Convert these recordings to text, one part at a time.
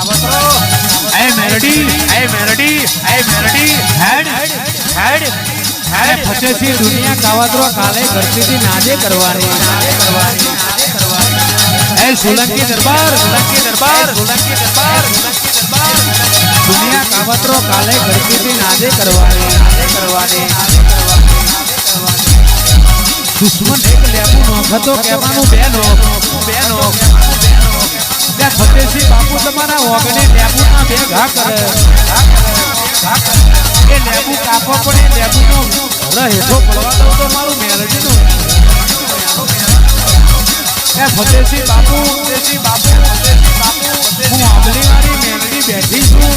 એ મેલડી એ મેલડી એ મેલડી હેડ હેડ હેડ. ફતેસિંહ દુનિયા કાવતરો કાલે ઘરથી નાદે કરવાની. નાજે કરવાની નાજે કરવાની એ સોલંકી દરબાર સોલંકી દરબાર સોલંકી દરબાર સોલંકી દરબાર. દુનિયા કાવતરો કાલે ઘરથી નાજે કરવાની. નાજે કરવાની નાજે કરવાની દુશ્મન એક લેવું નોખતો કહેવાનું બેનો બેનો. ત્યાં ફતેસી બાપુ તમારા ઓગણે લેબુના બે ઘા કરે. એ લેબુ કાપો પણ એ લેબુનો હેઠો પડવા દઉં તો મારું મેલડીનું એ ફતેસિંહ બાપુ ફતેસિંહ બાપુ ફતેસિંહ બાપુ, હું આંબલીવાળી મેલડી બેઠી છું.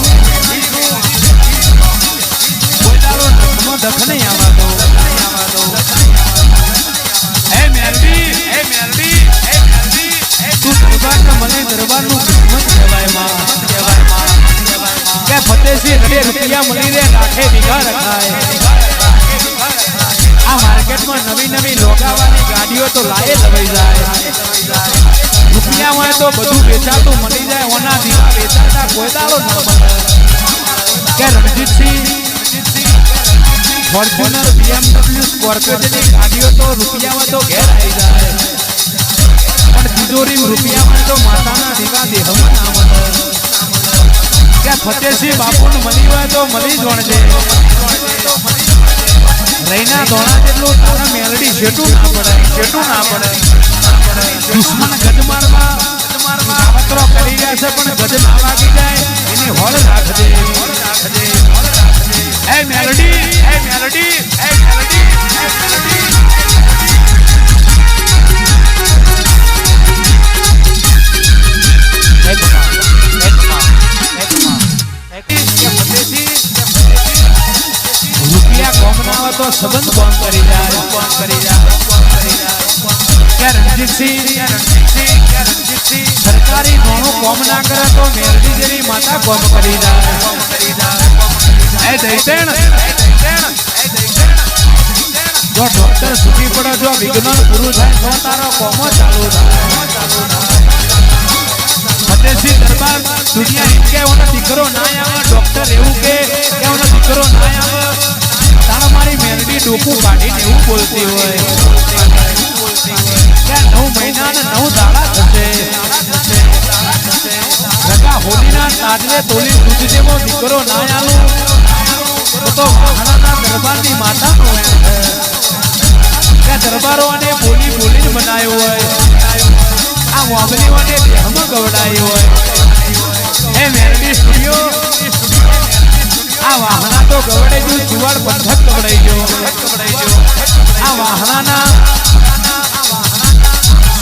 કોઈ તારો નખમાં ડખ નહીં આવવા દઉં મેલડી મેલડી મને દરબારનું કિસ્મત કહેવાયમાં કહેવાયમાં કહેવાયમાં કે ફતેસિંહ ઘરે રૂપિયા મળી રે લાખે વીઘા રખાય આ માર્કેટમાં નવી નવી લોગાવાની ગાડીઓ તો લાયે લવાઈ જાય રૂપિયા હોય તો બધું વેચાતું મળી જાય ઓના દીવા વેચાતા કોઈ દાડો ન મળે કે રણજીતસિંહ ફોર્ચ્યુનર BMW સ્કોર્પિયો જેવી ગાડીઓ તો રૂપિયામાં તો ઘેર આવી જાય પણ રૂપિયા રૂપિયામાં તો માતાના દીવા દેહમાં ફતેસિંહ બાપુને મળી હોય તો મળી જોણજે રૈના ધોણા જેટલું તારા મેલડી શેઠું ના પડે શેઠું ના પડે. દુશ્મન ગજમારમાં કાવતરો કરી જાય છે, પણ ગજ ના વાગી જાય, એની હોળ રાખજે. રણજીતસિંહ સરકારી નોણું કોમ ના કરે તો મેરડી જેવી માતા કોમ કરી જાય એ જો ડોક્ટર સુખી પડે, જો વિજ્ઞાન પૂરું થાય તો તારો કોમો ચાલુ થાય. ફતેસિંહ દરબાર દુનિયા દીકરો ના આવે ડોક્ટર એવું કે ઓનો દીકરો ના આવે. મારી મેરડી ડોકું કાઢીને એવું બોલતી હોય. નવ મહિના ને નવ દાડા થશે. રગા હોલીના તાજવે તોલી દૂધ દીકરો ના આલું. તો મહારાણા દરબારની માતાનો એમ છે. કે દરબારોને બોલી જ બનાવ્યો હોય. આ વાંબલીઓને દેહમાં ગવડાયો હોય. એ મેરડી સ્ટુડિયો આ વાહના તો ગવડે ગયું જુવાડ બંધક ગવડાઈ ગયો આ વાહણાના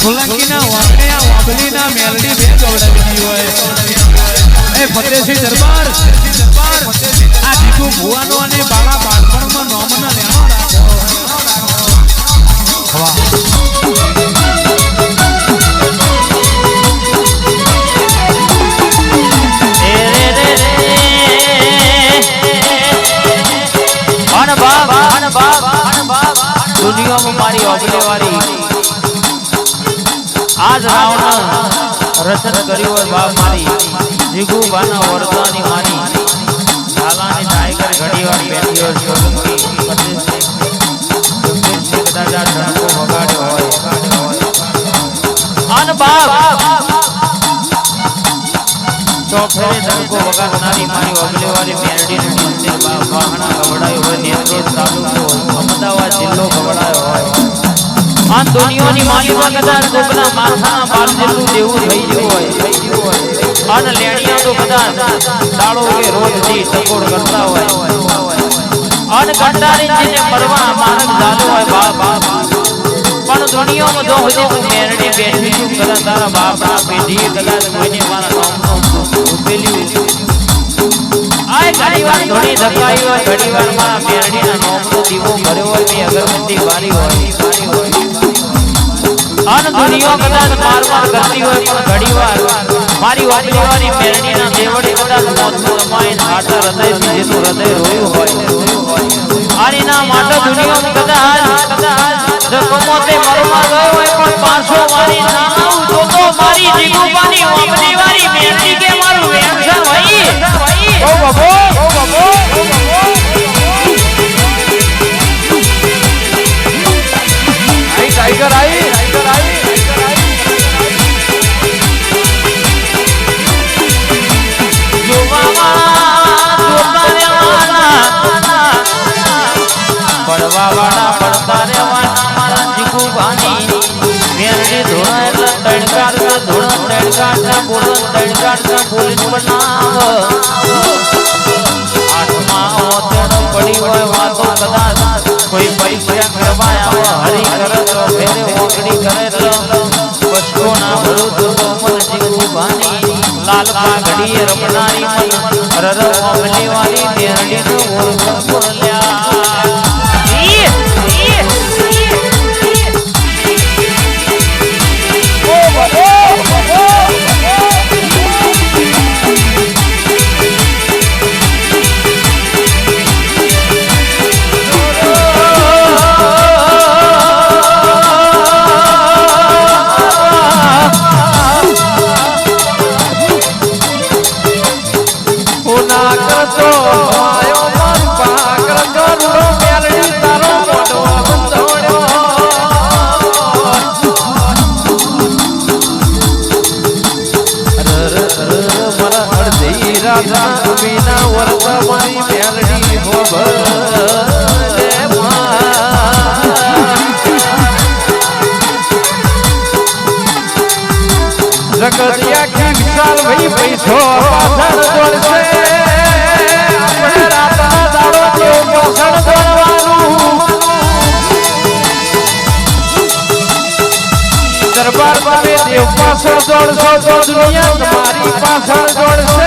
સોલંકીના ગવડાવી હોય. એ દરબાર. આ દીકુ ભુવાનો અને રચન કર્યું હોય બાપ મારી. જીગુબાના વરદાની મારી ઝાલાની ટાઈગર ઘડીવાર બેઠી હોય સોલંકી. કદાચ આ વગાડ્યો હોય. અન બાપ. ચોફેરે ડંકો વગાડનારી મારી ઓગલેવાળી મેરડીનું મંદિર વાહણા ગવડાયું હોય આ દુનિયાની માલિકા કદાચ કોકના માથાના બાર દેવું થઈ હોય થઈ ગયું હોય. અન લેણિયા તો કદાચ દાડો કે રોજ દી ટકોર કરતા હોય. અન કંટારી જેને મરવા માર્ગ ચાલુ હોય બાપ. પણ દુનિયામાં જો હજી મેરડી બેઠી છું કદાચ તારા બાપના પેઢીએ કદાચ કોઈને મારા નામનું ઉભેલ્યું આય ઘણીવાર ધોણી ધકાઈ હોય ઘણીવાર મારા મેરડીના નામનો દીવો કર્યો હોય મેં અગરબત્તી બારી હોય. અન દુનિયો કદાચ મારમાં ગતી હોય પણ ઘણીવાર મારી વાટલીવાની મેરણીના દેવડે કદાચ મોતનું રમાય આટા હૃદયથી જેનું હૃદય રોયું હોય. આનીના માટે દુનિયો કદાચ જખમો તે મરમાં ગયો હોય પણ પાછો મારી નામ જોતો મારી જીગુબાની વાપરીવારી મેરણી કે મારું વેન્શન હોય. ઓ બાબો ઓ બાબો ઓ ટાઈગર, આઈ! ગાંઠા બોલો ત્રણ ગાંઠા પોલીસ બનાવો આઠમા ઓતણ પડી હોય વાતો કદાચ. કોઈ પૈસા કરવા આવો હરી કરે તો ફેરે ઓગણી કરે તો. વસ્તુ ના ભરો તો મન જીવું ભાની લાલ પાઘડી રમનારી મન રર ઓગણી વાળી દેહડી તો બોલ બોલે પૈસો પાછળ દોડશે આપણે રાતના દાડો તો દરબાર પાસે દોડશો દુનિયા તમારી પાછળ દોડશે.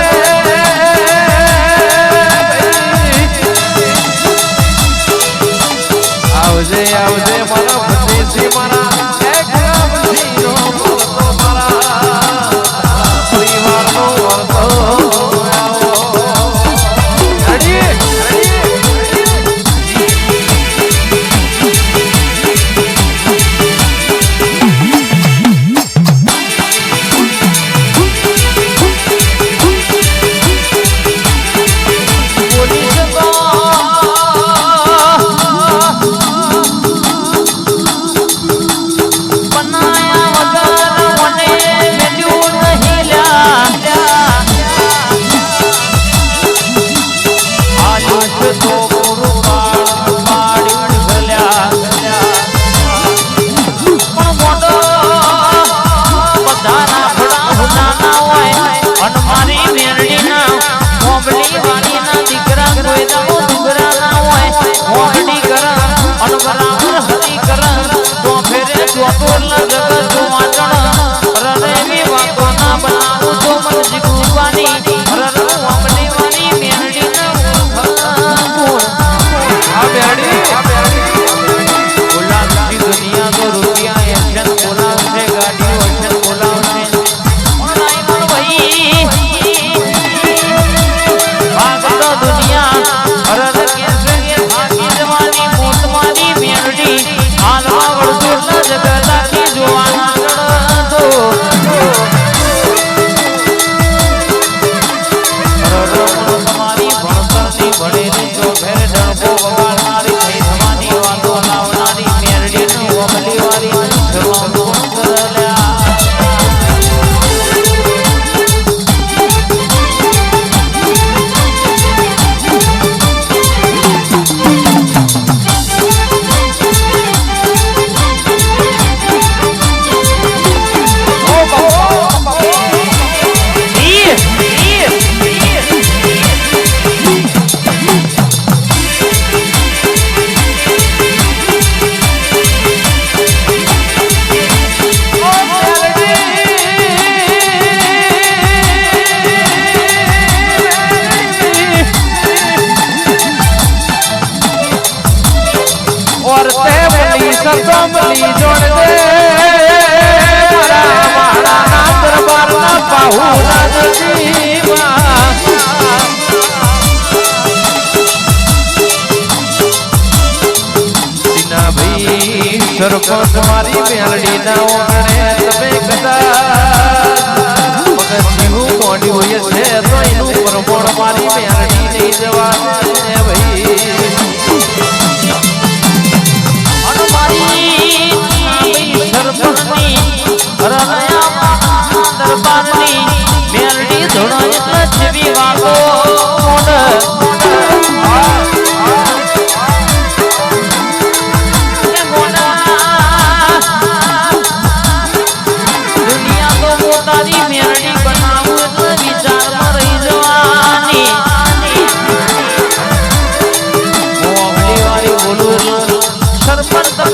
સરસ મારી મેલડી ના What the?